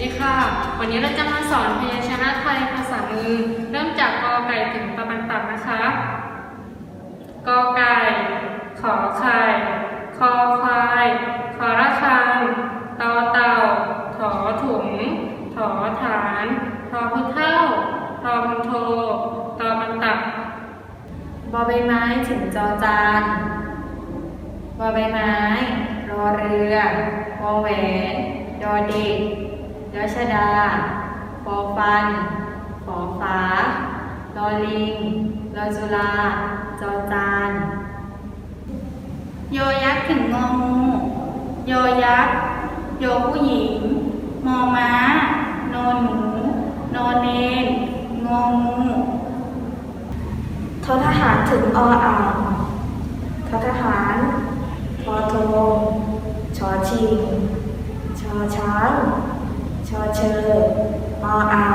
ดีค่ะ วันนี้เราจะมาสอนพยัญชนะไทยภาษามือ เริ่มจากกอไก่ถึงประบันตับนะคะ กอไก่ ขอไข่ คอควาย ขอระฆังตอเต่า ถอถุง ถอฐานทอพุเท่าทอมันโทตอมันตับบอใบไม้ถึงจอจานบอใบไม้ รอเรือวอแหวน ดอเด็ก ยอชดาฟอฟันฝอฟ้าลอลิงลอจุฬาจอจาน โยยักษ์ถึงงองูโยยักษ์ โยผู้หญิง มอม้า นอนหนู นอนเนนงองูทอทหารถึงออ่างทอทหารทอโทชอชิง ชอช้าง เชอออา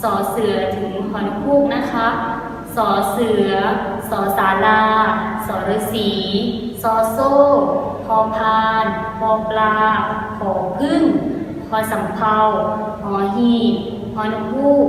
สอเสือถึงหอนคูกนะคะสอเสือสอสาลาสอฤาษีสอโซ่พอพานพอปลาขอพึ่งพอสำเภาหอหีบหอนคูก